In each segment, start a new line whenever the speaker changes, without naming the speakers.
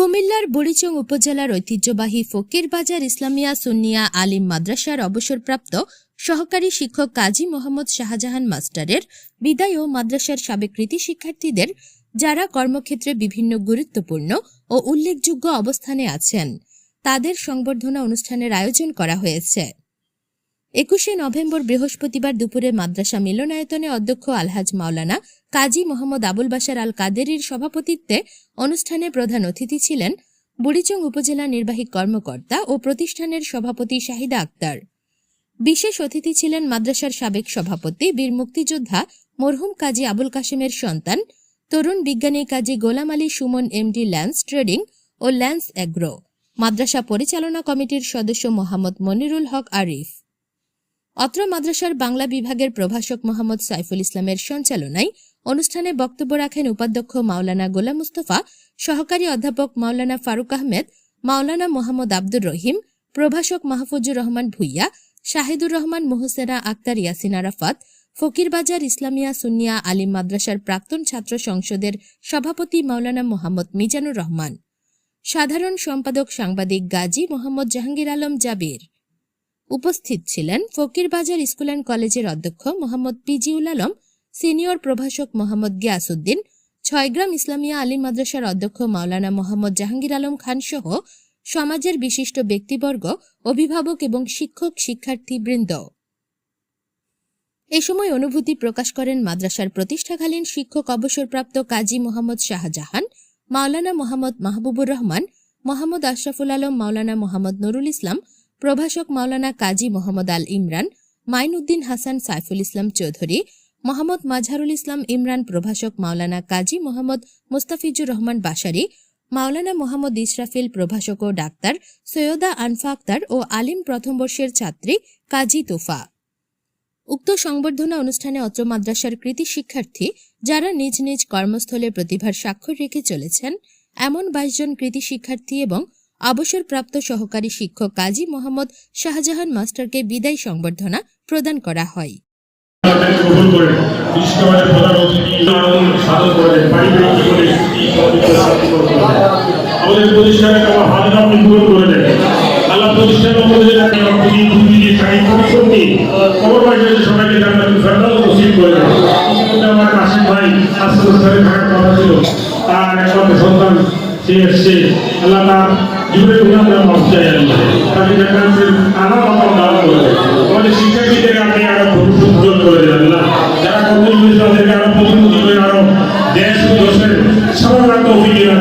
কুমিল্লার বুড়িচং উপজেলার ঐতিহ্যবাহী ফকির বাজার ইসলামিয়া সুন্নিয়া আলিম মাদ্রাসার অবসরপ্রাপ্ত সহকারী শিক্ষক কাজী মোহাম্মদ শাহজাহান মাস্টারের বিদায় ও মাদ্রাসার সাবেক কৃতি শিক্ষার্থীদের, যারা কর্মক্ষেত্রে বিভিন্ন গুরুত্বপূর্ণ ও উল্লেখযোগ্য অবস্থানে আছেন, তাদের সংবর্ধনা অনুষ্ঠানের আয়োজন করা হয়েছে। একুশে নভেম্বর বৃহস্পতিবার দুপুরে মাদ্রাসা মিলনায়তনে অধ্যক্ষ আলহাজ মাওলানা কাজী মোহাম্মদ আবুল বাশার আল কাদেরির সভাপতিত্বে অনুষ্ঠানে প্রধান অতিথি ছিলেন বুড়িচং উপজেলা নির্বাহী কর্মকর্তা ও প্রতিষ্ঠানের সভাপতি শাহিদা আক্তার। বিশেষ অতিথি ছিলেন মাদ্রাসার সাবেক সভাপতি বীর মুক্তিযোদ্ধা মরহুম কাজী আবুল কাশেমের সন্তান, তরুণ বিজ্ঞানী Kazi Golam Ali Sumon MD Lance trading ও ল্যান্স অ্যাগ্রো। মাদ্রাসা পরিচালনা কমিটির সদস্য মোহাম্মদ মনিরুল হক আরিফ। অত্র মাদ্রাসার বাংলা বিভাগের প্রভাষক মোহাম্মদ সাইফুল ইসলামের সঞ্চালনায় অনুষ্ঠানে বক্তব্য রাখেন উপাধ্যক্ষ মাওলানা গোলাম মুস্তফা, সহকারী অধ্যাপক মাওলানা ফারুক আহমেদ, মাওলানা মোহাম্মদ আব্দুর রহিম, প্রভাষক মাহফুজুর রহমান ভুইয়া, শাহিদুর রহমান মোহসেনা আক্তার ইয়াসিন আরাফাত, ফকিরবাজার ইসলামিয়া সুনিয়া আলিম মাদ্রাসার প্রাক্তন ছাত্র সংসদের সভাপতি মাওলানা মোহাম্মদ মিজানুর রহমান। সাধারণ সম্পাদক সাংবাদিক গাজী মোহাম্মদ জাহাঙ্গীর আলম জাবির। উপস্থিত ছিলেন ফকিরবাজার স্কুল অ্যান্ড কলেজের অধ্যক্ষ মোহাম্মদ পিজিউল আলম, সিনিয়র প্রভাষক মোহাম্মদ গিয়াসউদ্দিন, ছয়গ্রাম ইসলামিয়া আলিম মাদ্রাসার অধ্যক্ষ মাওলানা মোহাম্মদ জাহাঙ্গীর আলম খান সহ সমাজের বিশিষ্ট ব্যক্তিবর্গ, অভিভাবক এবং শিক্ষক শিক্ষার্থী বৃন্দ এ সময় অনুভূতি প্রকাশ করেন মাদ্রাসার প্রতিষ্ঠাকালীন শিক্ষক অবসরপ্রাপ্ত কাজী মোহাম্মদ শাহজাহান, মাওলানা মোহাম্মদ মাহবুবুর রহমান, মোহাম্মদ আশরাফুল আলম, মাওলানা মোহাম্মদ নুরুল ইসলাম প্রভাষক মাওলানা কাজী মোহাম্মদ আল ইমরান, মাইনুদ্দিন হাসান সাইফুল ইসলাম চৌধুরী, মোহাম্মদ মাজহারুল ইসলাম ইমরান প্রভাষক মাওলানা কাজী মোহাম্মদ মুস্তাফিজুর রহমান বাসারি মাওলানা মোহাম্মদ ইসরাফিল প্রভাষক ও ডাক্তার সৈয়দা আনফা আক্তার ও আলিম প্রথম বর্ষের ছাত্রী কাজী তোফা। উক্ত সংবর্ধনা অনুষ্ঠানে অত্র মাদ্রাসার কৃতি শিক্ষার্থী যারা নিজ নিজ কর্মস্থলে প্রতিভার স্বাক্ষর রেখে চলেছেন, এমন বাইশ জন কৃতি শিক্ষার্থী এবং অবসরপ্রাপ্ত সহকারী শিক্ষক কাজী মোহাম্মদ শাহজাহান মাস্টারকে বিদায় সংবর্ধনা প্রদান করা হয়।
আমার কাশিম ভাই কথা ছিল। তার একমাত্র সন্তান সে এসছে আল্লাহ তার জীবনে গুণাগুণ মাফ চাই আল্লাহ তাকে জান্নাতের আনা মাকাম দান করে আমাদের শিক্ষার্থীদের আপনি আরও ভবিষ্যৎ উজ্জ্বল করে দেন আল্লাহ যারা কর্মী হয়েছে তাদেরকে আরও প্রতিনিধি করে আরও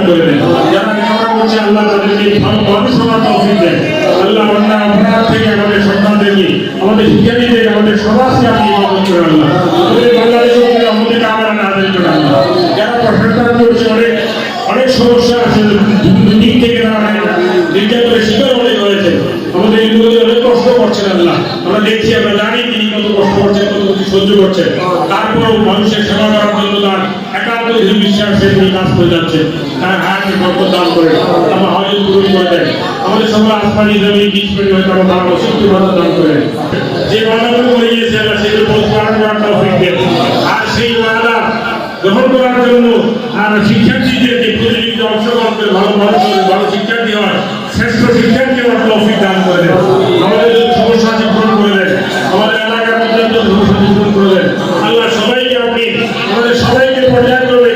করে করছে আমাদের শিক্ষার্থীদেরকে সমাজকে আপনি করে আল্লাহ আমাদের বাংলাদেশের উপরে আমাদেরকে আমরা না দেন করে আল্লাহ যারা প্রশাসন করছে অনেক অনেক সমস্যা আছে, দিক থেকে তারা নির্যাতনের শিকার অনেক হয়েছে। আমাদের এগুলোতে অনেক কষ্ট করছেন আল্লাহ। আমরা দেখছি, আমরা জানি তিনি কত কষ্ট করছেন, কত কিছু সহ্য করছেন। তারপরেও মানুষের সেবা করার জন্য তার একান্ত বিশ্বাসে তিনি কাজ করে যাচ্ছেন তার হায়াতের বরকত দান করে আমার হয়তো পূরণ করে দেন আমাদের সবাই আসমানি জমি বীজপেরি হয়তো আমার শক্তি ভালো দান করে যে ওয়াদাগুলো করে গিয়েছে আল্লাহ, সেগুলো পরিষ্কার করার তৌফিক দেন গ্রহণ করার জন্য আর শিক্ষার্থীদেরকে প্রতিযোগিতা অংশগ্রহণ করে ভালো মানুষ করে ভালো শিক্ষার্থী হয়, শ্রেষ্ঠ শিক্ষার্থী হওয়ার ট্রফি দান করে দেন আমাদের সমস্যা পূরণ করে দেন আমাদের এলাকার পর্যন্ত সমস্যা পূরণ করে দেন আল্লাহ সবাইকে আপনি, আমাদের সবাইকে পর্যায়ক্রমে